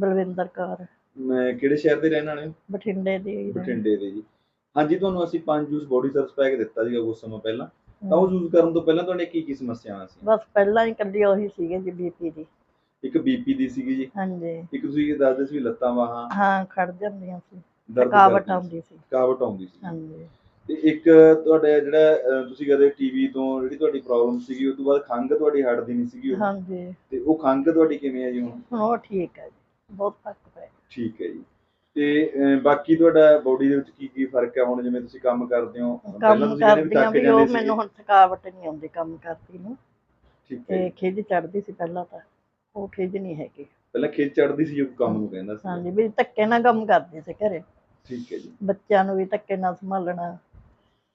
ਬਲਵਿੰਦਰ ਕੌਰ। ਮੈਂ ਕਿਹੜੇ ਸ਼ਹਿਰ ਦੇ ਰਹਿਣ ਵਾਲੇ ਹੋ? ਬਠਿੰਡੇ ਦੀ ਬਠਿੰਡੇ ਦੇ ਜੀ। ਹਾਂਜੀ ਤੁਹਾਨੂੰ ਅਸੀਂ ਪੰਜ ਜੂਸ ਬੋਡੀ ਸਰਵਿਸ ਪੈਕ ਦਿੱਤਾ ਸੀਗਾ ਕੁਝ ਸਮਾਂ ਪਹਿਲਾਂ। ਤਾਂ ਉਹ ਯੂਜ਼ ਕਰਨ ਤੋਂ ਪਹਿਲਾਂ ਤੁਹਾਡੇ ਕੀ ਕੀ ਸਮੱਸਿਆਵਾਂ ਸੀ? ਬਸ ਪਹਿਲਾਂ ਹੀ ਕੱਲੀ ਉਹੀ ਸੀਗੇ ਜੀ ਬੀਪੀ ਦੀ। ਇੱਕ ਬੀਪੀ ਦੀ ਸੀਗੀ ਜੀ। ਹਾਂਜੀ। ਇੱਕ ਤੁਸੀਂ ਦੱਸਦੇ ਸੀ ਲੱਤਾਂ ਬਾਹਾਂ। ਹਾਂ ਖੜ ਜਾਂਦੀਆਂ ਸੀ। ਥਕਾਵਟ ਆਉਂਦੀ ਸੀ। ਥਕਾਵਟ ਆਉਂਦੀ ਸੀ। ਹਾਂਜੀ। ਤੇ ਇੱਕ ਤੁਹਾਡਾ ਜਿਹੜਾ ਤੁਸੀਂ ਕਹਦੇ ਟੀਵੀ ਤੋਂ ਜਿਹੜੀ ਤੁਹਾਡੀ ਪ੍ਰੋਬਲਮ ਸੀਗੀ ਉਸ ਤੋਂ ਬਾਅਦ ਖੰਘ ਤੁਹਾਡੀ ਹਟਦੀ ਨਹੀਂ ਸੀਗੀ। ਹਾਂਜੀ। ਤੇ ਉਹ ਖੰਘ ਤੁਹਾਡੀ ਕਿਵੇਂ ਹੈ ਜੀ ਹੁਣ? ਉਹ ਠੀਕ ਹੈ ਜੀ। ਬਹੁਤ ਫ਼ਰਕ ਪਿਆ ਠੀਕ ਹੈ ਜੀ। ਤੇ ਅਹ, ਬਾਕੀ ਤੁਹਾਡਾ ਬੋਡੀ ਦੇ ਵਿੱਚ ਕੀ ਕੀ ਫ਼ਰਕ ਹੈ? ਹੁਣ ਜਿਵੇਂ ਤੁਸੀਂ ਕੰਮ ਕਰਦੇ ਹੋ ਪਹਿਲਾਂ ਕੰਮ ਤੁਸੀਂ ਕਹਿੰਦੇ ਥੱਕ ਵੀ ਜਾਂਦੇ ਉਹ ਸੀਗੇ। ਮੈਨੂੰ ਹੁਣ ਥਕਾਵਟ ਨਹੀਂ ਆਉਂਦੀ ਕੰਮ ਕਰਦੀ ਨੂੰ। ਠੀਕ ਹੈ ਤੇ ਜੀ। ਖਿਜ ਚੜਦੀ ਸੀ ਪਹਿਲਾਂ ਤਾਂ। ਉਹ ਖਿਜ ਨਹੀਂ ਹੈਗੀ। ਪਹਿਲਾਂ ਖੇਤ ਚੜਦੀ ਸੀ ਜੋ ਕੰਮ ਨੂੰ ਕਹਿੰਦਾ ਸੀ ਹਾਂਜੀ ਵੀ ਧੱਕੇ ਨਾਲ ਕੰਮ ਕਰਦੀ ਸੀ ਘਰੇ। ਠੀਕ ਹੈ ਜੀ। ਬੱਚਿਆਂ ਨੂੰ ਵੀ ਧੱਕੇ ਨਾਲ ਸੰਭਾਲਣਾ।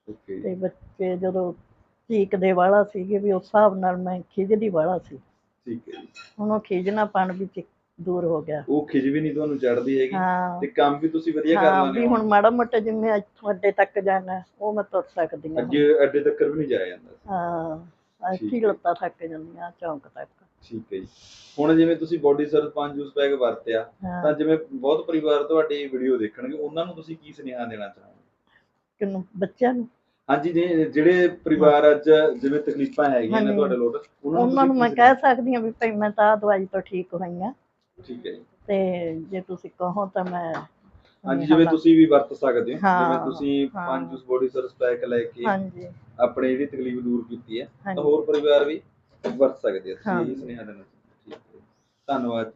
ਓਕੇ ਤੇ ਬੱਚੇ ਜਦੋਂ ਚੀਕਦੇ ਵਾਲਾ ਸੀਗੇ ਵੀ ਉਸ ਹਿਸਾਬ ਨਾਲ ਮੈਂ ਖਿਜਦੀ ਵਾਲਾ ਸੀ। ਠੀਕ ਹੈ ਜੀ। ਹੁਣ ਉਹ ਖਿਜਣਾਪਣ ਵੀ ਚ- ਦੂਰ ਹੋ ਗਿਆ। ਉਹ ਖਿਜ ਵੀ ਨਹੀਂ ਤੁਹਾਨੂੰ ਚੜਦੀ ਹੈਗੀ। ਹਾਂ। ਤੇ ਕੰਮ ਵੀ ਤੁਸੀਂ ਵਧੀਆ ਕਰ ਹਾਂ ਲੈਂਦੇ ਵੀ ਹੋ। ਹੁਣ ਮਾੜਾ ਮੋਟਾ ਜਿਵੇਂ ਇੱਥੋਂ ਅੱਡੇ ਤੱਕ ਜਾਣਾ ਉਹ ਮੈਂ ਤੁਰ ਸਕਦੀ ਹਾਂ। ਅੱਜ ਅੱਡੇ ਤੱਕ ਵੀ ਨਹੀਂ ਜਾਇਆ ਜਾਂਦਾ। ਹਾਂ ਠੀਕ ਅੱਛੀ ਹੈ। ਲੱਤਾਂ ਥੱਕ ਜਾਂਦੀਆਂ ਚੌਂਕ ਤੱਕ। ਠੀਕ ਹੈ ਜੀ। ਹੁਣ ਜਿਵੇਂ ਤੁਸੀਂ ਬੋਡੀ ਸਰਵਿਸ ਪੰਜ ਜੂਸ ਪੈਕ ਵਰਤਿਆ ਤਾਂ ਹਾਂ ਜਿਵੇਂ ਬਹੁਤ ਪਰਿਵਾਰ ਤੁਹਾਡੀ ਵੀਡੀਓ ਦੇਖਣਗੇ ਉਹਨਾਂ ਨੂੰ ਤੁਸੀਂ ਕੀ ਸੁਨੇਹਾ ਦੇਣਾ ਚਾਹੋਗੇ? ਕਿਨੂੰ ਬੱਚਿਆਂ ਨੂੰ? ਹਾਂਜੀ ਜੇ- ਜਿਹੜੇ ਪਰਿਵਾਰ ਅੱਜ ਜਿਵੇਂ ਤਕਲੀਫਾਂ ਹੈਗੀਆਂ ਨੇ ਹਾਂਜੀ। ਤੁਹਾਡੇ ਲੋਟ ਉਹਨਾਂ ਨੂੰ ਮੈਂ ਕਹਿ ਸਕਦੀ ਹਾਂ ਵੀ ਭਾਈ ਮੈਂ ਤਾਂ ਆਹ ਦਵਾਈ ਤੋਂ ਠੀਕ ਹੋਈ ਹਾਂ। ਠੀਕ ਹੈ ਜੀ। ਤੇ ਜੇ ਤੁਸੀਂ ਕਹੋ ਤਾਂ ਮੈਂ ਹਾਂਜੀ ਜਿਵੇਂ ਤੁਸੀਂ ਵੀ ਵਰਤ ਸਕਦੇ ਹੋ। ਹਾਂ, ਜਿਵੇਂ ਤੁਸੀਂ ਹਾਂ। ਪੰਜ ਜੂਸ ਬੋਡੀ ਸਰਵਿਸ ਪੈਕ ਲੈ ਕੇ ਹਾਂਜੀ। ਆਪਣੇ ਜਿਹੜੀ ਤਕਲੀਫ ਦੂਰ ਕੀਤੀ ਹੈ ਤਾਂ ਹਾਂਜੀ। ਹੋਰ ਪਰਿਵਾਰ ਵੀ ਵਰਤ ਸਕਦੇ ਆ। ਤੁਸੀਂ ਹਾਂ। ਇਹ ਸੁਨੇਹਾ ਦੇਣਾ। ਠੀਕ ਹੈ। ਧੰਨਵਾਦ